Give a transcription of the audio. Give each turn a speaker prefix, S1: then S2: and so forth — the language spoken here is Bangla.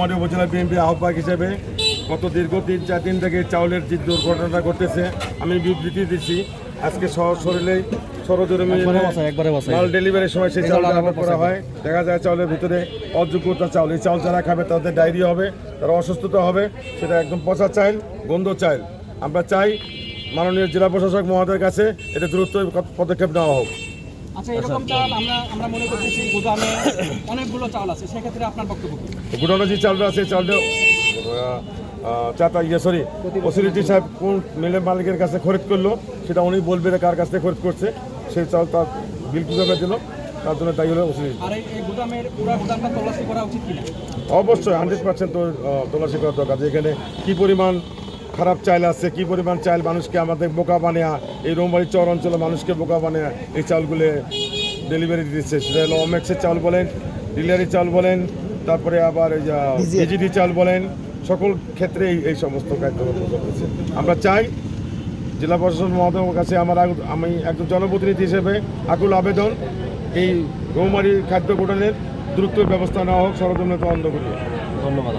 S1: আমাদের উপজেলা বিএনপি আহ্বায়ক হিসেবে গত দীর্ঘ তিন চার দিন থেকে চাউলের যে দুর্ঘটনাটা ঘটেছে আমি বিবৃতি দিচ্ছি। আজকে সশরীরে
S2: বসাই।
S1: মাল ডেলিভারির সময় সেই চাউল আলাদা করা হয়। দেখা যায় চাউলের ভিতরে অযোগ্যতা চাউল। এই চাউল যারা খাবে তাদের ডায়রিয়া হবে তারা অসুস্থতা হবে সেটা একদম পচা চাইল গন্ধ চাইল। আমরা চাই মাননীয় জেলা প্রশাসক মহোদয়ের কাছে এটা দ্রুত পদক্ষেপ নেওয়া হোক।
S3: আচ্ছা এরকম চাল আমরা আমরা মনে করতেছি গুদামে অনেকগুলো চাল আছে সেক্ষেত্রে আপনার বক্তব্য কি?
S1: যে চালটা আছে চালটা চাতা ইয়ে সরি অসিরিটি সাহেব কোন মিলের মালিকের কাছে খরিদ করল সেটা উনি বলবে কার কাছ থেকে খরিদ করছে। সেই চাল তার বিল কীভাবে দিল তার জন্য তাই হলো
S3: কিনা?
S1: অবশ্যই হান্ড্রেড পার্সেন্ট তো তল্লাশি করা দরকার যে এখানে কী পরিমাণ খারাপ চাল আছে কী পরিমাণ চাল মানুষকে আমাদের বোকা বানিয়ে এই রোমবাড়ি চর অঞ্চলে মানুষকে বোকা বানিয়ে এই চালগুলো ডেলিভারি দিচ্ছে সেটা হলো অমেক্সের চাল বলেন ডিলারি চাল বলেন তারপরে আবার এই বিজিডি চাল বলেন সকল ক্ষেত্রে এই- সমস্ত কার্যক্রম চলতেছে আমরা চাই জেলা প্রশাসন মহোদয়ের কাছে আমার আমি একজন জনপ্রতিনিধি হিসেবে আকুল আবেদন এই রৌমারি খাদ্য গোডানের দ্রুত ব্যবস্থা নেওয়া হোক সরজমিনে তদন্ত করিয়ে
S2: ধন্যবাদ